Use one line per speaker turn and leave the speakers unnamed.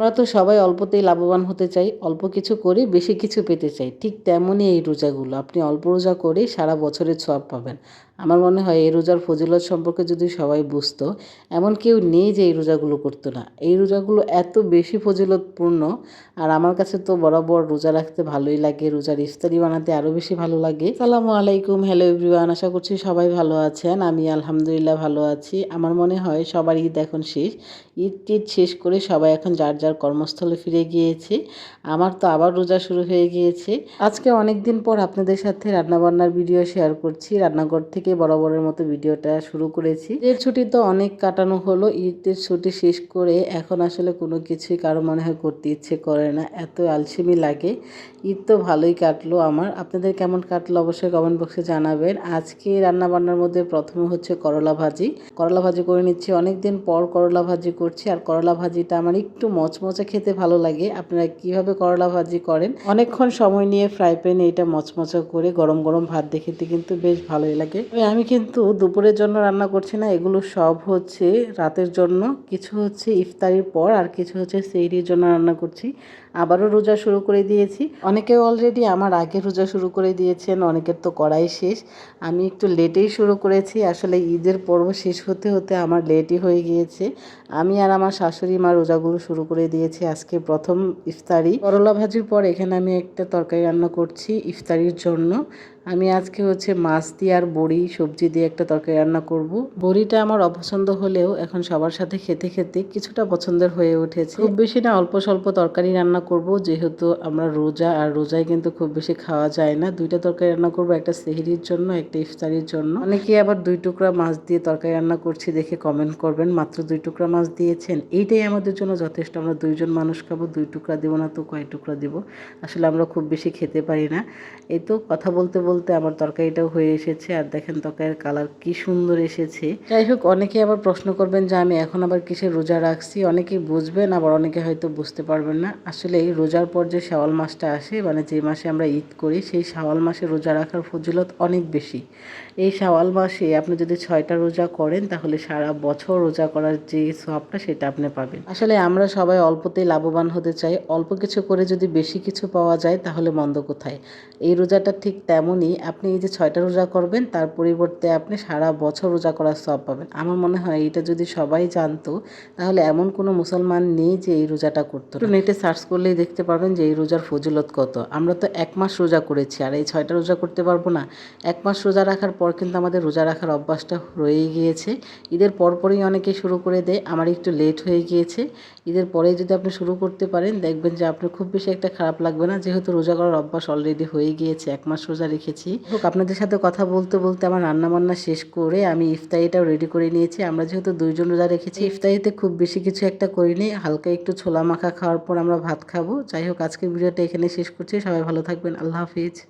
আমরা তো সবাই অল্পতেই লাভবান হতে চাই, অল্প কিছু করে বেশি কিছু পেতে চাই। ঠিক তেমনই এই রোজাগুলো। আপনি অল্প রোজা করেই সারা বছরের সব পাবেন। আমার মনে হয় এই রোজার ফজিলত সম্পর্কে যদি সবাই বুঝতো, এমন কেউ নেই যে এই রোজাগুলো করতো না। এই রোজাগুলো এত বেশি ফজিলতপূর্ণ আর আমার কাছে তো বরাবর রোজা রাখতে ভালোই লাগে, রোজার ইফতারি বানাতে আরও বেশি ভালো লাগে। সালামু আলাইকুম। হ্যালো এভরিওয়ান আশা করছি সবাই ভালো আছেন। আমি আলহামদুলিল্লাহ ভালো আছি। আমার মনে হয় সবার ঈদ এখন শেষ। ঈদ টিদ শেষ করে সবাই এখন যার যার কর্মস্থলে ফিরে গিয়েছি। আমার তো আবার রোজা শুরু হয়ে গিয়েছে। আজকে অনেক দিন পর আপনাদের সাথে রান্নাবান্নার ভিডিও শেয়ার করছি। রান্নাঘর থেকে বরাবরের মতো ভিডিওটা শুরু করেছি। ঈদের ছুটি তো অনেক কাটানো হলো। ঈদের ছুটি শেষ করে এখন আসলে কোনো কিছুই কারও মনে হয় করতে ইচ্ছে করে না। এত আলসেমি লাগে। ঈদ তো ভালোই কাটলো আমার। আপনাদের কেমন কাটলো অবশ্যই কমেন্ট বক্সে জানাবেন। আজকে রান্না বান্নার মধ্যে প্রথমে হচ্ছে করলা ভাজি। করলা ভাজি করে নিচ্ছি। অনেক দিন পর করলা ভাজি করছি। আর করলা ভাজিটা আমার একটু মচমচে খেতে ভালো লাগে। আপনারা কীভাবে করলা ভাজি করেন? অনেকক্ষণ সময় নিয়ে ফ্রাই প্যানে এটা মচমচা করে গরম গরম ভাত দেখেতে কিন্তু বেশ ভালোই লাগে। আমি কিন্তু দুপুরের জন্য রান্না করছি না, এগুলো সব হচ্ছে রাতের জন্য। কিছু হচ্ছে ইফতারির পর আর কিছু হচ্ছে সেইরির জন্য রান্না করছি। আবারও রোজা শুরু করে দিয়েছি। অনেকে অলরেডি আমার আগে রোজা শুরু করে দিয়েছেন, অনেকের তো করাই শেষ। আমি একটু লেটেই শুরু করেছি, আসলে ঈদের পর্ব শেষ হতে হতে আমার লেটই হয়ে গিয়েছে। আমি আর আমার শাশুড়ি মা রোজাগুলো শুরু করে দিয়েছি আজকে প্রথম ইফতারি। করলা ভাজির পর এখানে আমি একটা তরকারি রান্না করছি ইফতারির জন্য। আমি আজকে হচ্ছে মাছ দিয়ে আর বড়ি, সবজি দিয়ে একটা তরকারি রান্না করব। বড়িটা আমার অপছন্দ হলেও এখন সবার সাথে খেতে খেতে কিছুটা পছন্দের হয়ে উঠেছে। খুব বেশি না, অল্প স্বল্প তরকারি রান্না করব, যেহেতু আমরা রোজা, আর রোজায় কিন্তু খুব বেশি খাওয়া যায় না। দুইটা তরকারি রান্না করব, একটা সেহরির জন্য, একটা ইফতারির জন্য। অনেকেই আবার দুই টুকরা মাছ দিয়ে তরকারি রান্না করছি দেখে কমেন্ট করবেন, মাত্র দুই টুকরা মাছ দিয়েছেন। এইটাই আমাদের জন্য যথেষ্ট। আমরা দুইজন মানুষ খাব, দুই টুকরা দেবো না তো কয় টুকরা দেবো? আসলে আমরা খুব বেশি খেতে পারি না। এই তো কথা বলতে বলতে আমার তরকারিটাও হয়ে এসেছে। আর দেখেন তরকারির কালার কি সুন্দর এসেছে। যাই হোক অনেকে আবার প্রশ্ন করবেন যে আমি এখন আবার কিসে রোজা রাখছি? অনেকেই বুঝবেন আবার অনেকে হয়তো বুঝতে পারবেন না। আসলে এই রোজার পর যে শাওয়াল মাসটা আসে মানে যে মাসে আমরা ঈদ করি সেই শাওয়াল মাসে রোজা রাখার ফজিলত অনেক বেশি। এই শাওয়াল মাসে আপনি যদি ছয়টা রোজা করেন তাহলে সারা বছর রোজা করার যে সবটা সেটা আপনি পাবেন। আসলে আমরা সবাই অল্পতেই লাভবান হতে চাই। অল্প কিছু করে যদি বেশি কিছু পাওয়া যায় তাহলে মন্দ কোথায়? এই রোজাটা ঠিক তেমনই আপনি এই যে ছয়টা রোজা করবেন, তার পরিবর্তে আপনি সারা বছর রোজা করার সব পাবেন। আমার মনে হয় এটা যদি সবাই জানতো, তাহলে এমন কোনো মুসলমান নেই যে এই রোজাটা করতো নেটে সার্চ করলেই দেখতে পারবেন যে এই রোজার ফজিলত কত। আমরা তো এক মাস রোজা করেছি, আর এই ছয়টা রোজা করতে পারব না। এক মাস রোজা রাখার পর কিন্তু আমাদের রোজা রাখার অভ্যাসটা রয়েই গিয়েছে। ঈদের পরপরই অনেকে শুরু করে দেয়, আমার একটু লেট হয়ে গিয়েছে। ঈদের পরেই যদি আপনি শুরু করতে পারেন, দেখবেন যে আপনার খুব বেশি একটা খারাপ লাগবে না, যেহেতু রোজা করার অভ্যাস অলরেডি হয়ে গিয়েছে। এক মাস রোজা রেখেছি হোক, আপনাদের সাথে কথা বলতে বলতে আমার রান্না বান্না শেষ করে আমি ইফতারিটাও রেডি করে নিয়েছি। আমরা যেহেতু দুইজন রোজা রেখেছি, ইফতারিতে খুব বেশি কিছু একটা করিনি। হালকা একটু ছোলা মাখা খাওয়ার পর আমরা ভাত খাব। যাই হোক, আজকের ভিডিওটা এখানে শেষ করছি। সবাই ভালো থাকবেন। আল্লাহ হাফিজ।